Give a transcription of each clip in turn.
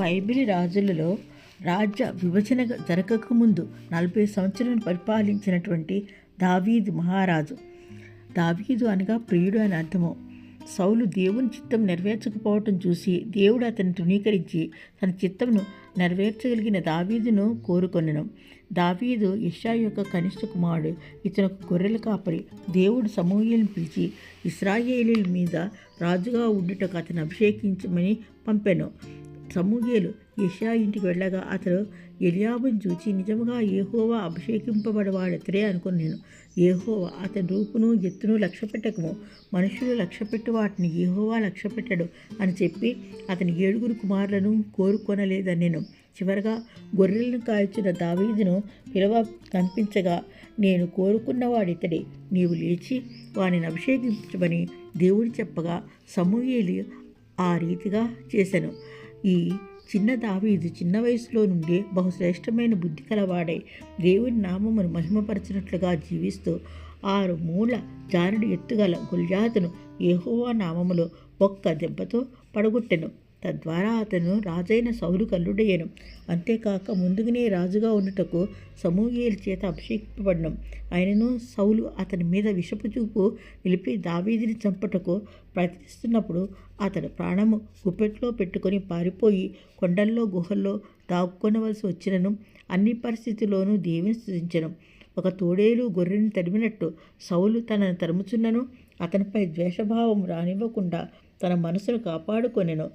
Bible రాజులలో రాజ్య విభజన జరగకముందు నలభై సంవత్సరాలు పరిపాలించినటువంటి దావీదు మహారాజు. దావీదు అనగా ప్రియుడు అని అర్థము. సౌలు దేవుని చిత్తం నెరవేర్చకపోవటం చూసి దేవుడు అతన్ని తృణీకరించి తన చిత్తంను నెరవేర్చగలిగిన దావీదును కోరుకొనను. దావీదు ఇషా యొక్క కనిష్ట కుమారుడు. ఇతను ఒక గొర్రెల కాపరి. దేవుడు సమూహలను పిలిచి ఇస్రాయేలీల మీద రాజుగా ఉండుటకు అతను అభిషేకించమని పంపెను. సమూహేలు యషా ఇంటికి వెళ్ళగా అతడు ఎలియాబుని చూచి నిజముగా ఏహోవా అభిషేకింపబడవాడతరే అనుకున్నాను. ఏహోవా అతని రూపును ఎత్తును లక్ష్య పెట్టకము మనుషులు లక్ష్యపెట్టి వాటిని ఏహోవా లక్ష్య పెట్టడు అని చెప్పి అతని ఏడుగురు కుమారులను కోరుకొనలేదని నేను చివరగా గొర్రెలను కాల్చిన దావీదును పిలవ కనిపించగా నేను కోరుకున్నవాడితడే. నీవు లేచి వాడిని అభిషేకించమని దేవుడు చెప్పగా సమూయేలి ఆ రీతిగా చేశాను. ఈ చిన్న దావీదు చిన్న వయసులో నుండే బహుశ్రేష్టమైన బుద్ధి కలవాడై దేవుని నామమును మహిమపరచినట్లుగా జీవిస్తూ ఆరు మూల జానుడు ఎత్తుగల గుల్యాతును ఏహోవా నామములో ఒక్క దెబ్బతో పడగొట్టెను. తద్వారా అతను రాజైన సౌలు కల్లుడయ్యను. అంతేకాక ముందుగానే రాజుగా ఉండుటకు సమూహేలు చేత అభిషేకింపబడినం. ఆయనను సౌలు అతని మీద విషపు చూపు నిలిపి దావీదిని చంపటకు ప్రయత్నిస్తున్నప్పుడు అతడు ప్రాణము గుప్పెట్లో పెట్టుకొని పారిపోయి కొండల్లో గుహల్లో దాక్కొనవలసి వచ్చినను అన్ని పరిస్థితుల్లోనూ దేవుని స్థుతించను ఒక తోడేలు గొర్రెని తరిమినట్టు సౌలు తనను తరుముచున్నను. అతనిపై ద్వేషభావం రానివ్వకుండా తన మనసును కాపాడుకొనెను.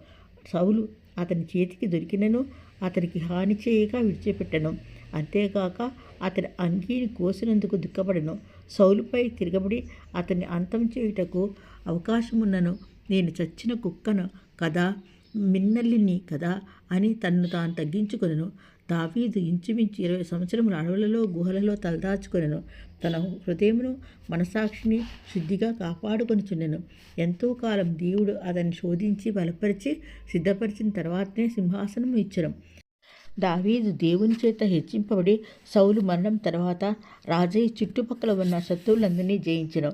సౌలు అతని చేతికి దొరికినను అతనికి హాని చేయక విడిచిపెట్టెను. అంతేకాక అతని అంగీని కోసినందుకు దుఃఖపడను. సౌలుపై తిరగబడి అతన్ని అంతం చేయుటకు అవకాశమున్నను. నేను చచ్చిన కుక్కను కదా మిన్నల్లిని కదా అని తన్ను తాను తగ్గించుకొనను. దావీదు ఇంచుమించు ఇరవై సంవత్సరముల అడవులలో గుహలలో తలదాచుకొనెను. తన హృదయమును మనసాక్షిని శుద్ధిగా కాపాడుకొనిచుండెను. ఎంతో కాలం దేవుడు అతన్ని శోధించి బలపరిచి సిద్ధపరిచిన తర్వాతనే సింహాసనం ఇచ్చను. దావీదు దేవుని చేత హెచ్చింపబడి సౌలు మరణం తర్వాత రాజయ్య చుట్టుపక్కల ఉన్న శత్రువులందరినీ జయించను.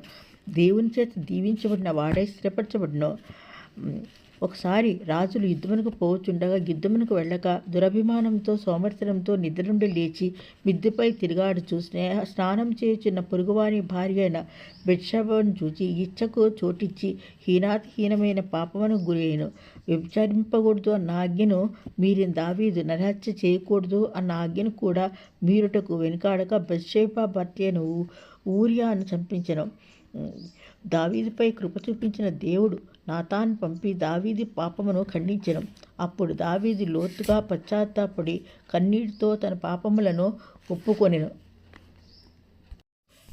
దేవుని చేత దీవించబడిన వాడే స్థిరపరచబడిన. ఒకసారి రాజులు యుద్ధమునకు పోవచ్చుండగా యుద్ధమునకు వెళ్ళక దురభిమానంతో సోమర్తనంతో నిద్ర నుండి లేచి మిద్దెపై తిరిగాడుచు స్నేహ స్నానం చేయుచున్న పొరుగువాని భార్య అయిన బెత్షెబను చూచి ఇచ్చకు చోటిచ్చి హీనాతిహీనమైన పాపమును గురైను విభచరింపకూడదు అన్న ఆజ్ఞను మీరిన దావీదు నరహత్య చేయకూడదు అన్న ఆజ్ఞను కూడా మీరుటకు వెనుకాడక బెత్షెబ భర్తను అయిన ఊరియాను చంపించెను. దావీదుపై కృప చూపించిన దేవుడు నాతాన్ పంపి దావీది పాపమును ఖండించడం అప్పుడు దావీది లోతుగా పశ్చాత్తాపడి కన్నీటితో తన పాపములను ఒప్పుకొనెను.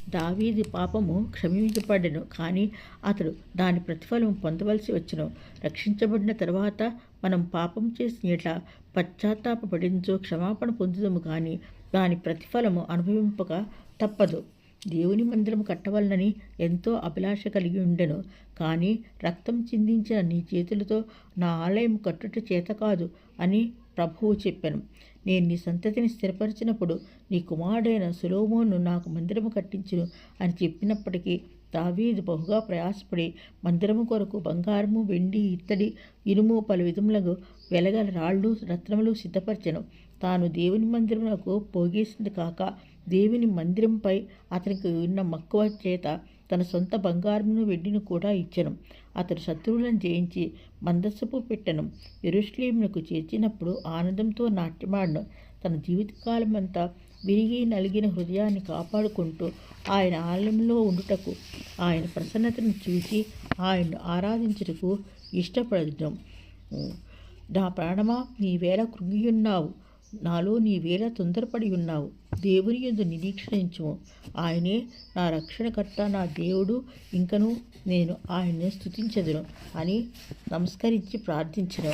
దావీది పాపము క్షమించబడెను కానీ అతడు దాని ప్రతిఫలం పొందవలసి వచ్చును. రక్షించబడిన తర్వాత మనం పాపం చేసిన ఎట్లా పశ్చాత్తాపడించో క్షమాపణ పొందుదము కానీ దాని ప్రతిఫలము అనుభవింపక తప్పదు. దేవుని మందిరం కట్టవలనని ఎంతో అభిలాష కలిగి ఉండెను. కానీ రక్తం చిందించిన నీ చేతులతో నా ఆలయం కట్టుట చేత కాదు అని ప్రభువు చెప్పాను. నేను నీ సంతతిని స్థిరపరిచినప్పుడు నీ కుమారుడైన సులోమోను నాకు మందిరము కట్టించును అని చెప్పినప్పటికీ దావీదు బహుగా ప్రయాసపడి మందిరము కొరకు బంగారము వెండి ఇత్తడి ఇనుము పలు విధములకు వెలగల రాళ్ళు రత్నములు సిద్ధపరచెను. తాను దేవుని మందిరమునకు పోగేసింది కాక దేవుని మందిరంపై అతనికి ఉన్న మక్కువ చేత తన సొంత బంగారమును వెండిని కూడా ఇచ్చను. అతడు శత్రువులను జయించి మందస్సుపు పెట్టను ఎరుశ్లేమునకు చేర్చినప్పుడు ఆనందంతో నాట్యమాడను. తన జీవితకాలమంతా విరిగి నలిగిన హృదయాన్ని కాపాడుకుంటూ ఆయన ఆలయంలో ఉండుటకు ఆయన ప్రసన్నతను చూసి ఆయన్ను ఆరాధించుటకు ఇష్టపడదు నా ప్రాణమా నీవేళ కృంగియున్నావు. నాలో నీ వేళ తొందరపడి ఉన్నావు. దేవుని యందు నిరీక్షించము. ఆయనే నా రక్షణకర్త నా దేవుడు. ఇంకను నేను ఆయన్ని స్థుతించదును అని నమస్కరించి ప్రార్థించను